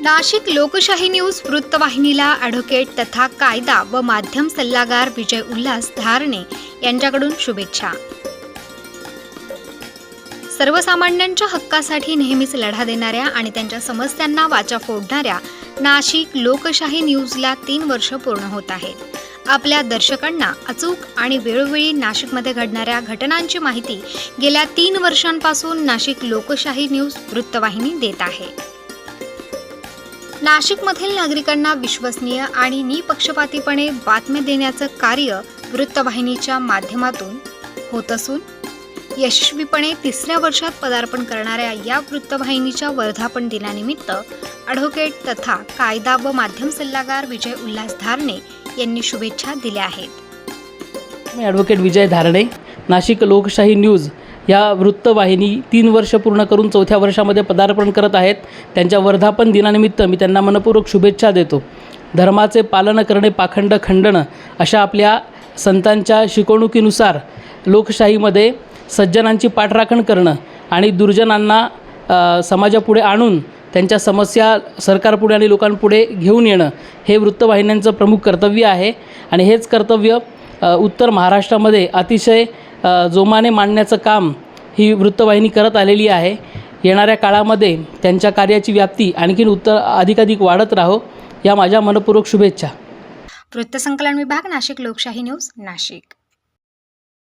नाशिक लोकशाही न्यूज वृत्तवाहिनीला ॲडव्होकेट तथा कायदा व माध्यम सल्लागार विजय उल्हास धारणे यांच्याकडून शुभेच्छा. सर्वसामान्यांच्या हक्कासाठी नेहमीच लढा देणाऱ्या आणि त्यांच्या समस्यांना वाचा फोडणाऱ्या नाशिक लोकशाही न्यूजला तीन वर्ष पूर्ण होत आहेत. आपल्या दर्शकांना अचूक आणि वेळोवेळी नाशिकमध्ये घडणाऱ्या घटनांची माहिती गेल्या तीन वर्षांपासून नाशिक लोकशाही न्यूज वृत्तवाहिनी देत आहे. नाशिकमधील नागरिकांना विश्वसनीय आणि निपक्षपातीपणे बातम्या देण्याचं कार्य वृत्तवाहिनीच्या माध्यमातून होत असून यशस्वीपणे तिसऱ्या वर्षात पदार्पण करणाऱ्या या वृत्तवाहिनीच्या वर्धापन दिनानिमित्त ॲडव्होकेट तथा कायदा व माध्यम सल्लागार विजय उल्हास धारणे यांनी शुभेच्छा दिल्या आहेत. मी ॲडव्होकेट विजय धारणे नाशिक लोकशाही न्यूज या वृत्तवाहिनी तीन वर्ष पूर्ण करून चौथ्या वर्षामध्ये पदार्पण करत आहेत. त्यांच्या वर्धापन दिनानिमित्त मी त्यांना मनपूर्वक शुभेच्छा देतो. धर्माचे पालन करणे पाखंड खंडणं अशा आपल्या संतांच्या शिकवणुकीनुसार लोकशाहीमध्ये सज्जनांची पाठराखण करणं आणि दुर्जनांना समाजापुढे आणून त्यांच्या समस्या सरकारपुढे आणि लोकांपुढे घेऊन येणं हे वृत्तवाहिन्यांचं प्रमुख कर्तव्य आहे. आणि हेच कर्तव्य उत्तर महाराष्ट्रामध्ये अतिशय जोमाने मांडण्याचं काम ही वृत्तवाहिनी करत आलेली आहे. येणाऱ्या काळामध्ये त्यांच्या कार्याची व्याप्ती आणखीन उत्तर अधिकाधिक वाढत राहो या माझ्या मनपूर्वक शुभेच्छा. वृत्तसंकलन विभाग नाशिक लोकशाही न्यूज नाशिक.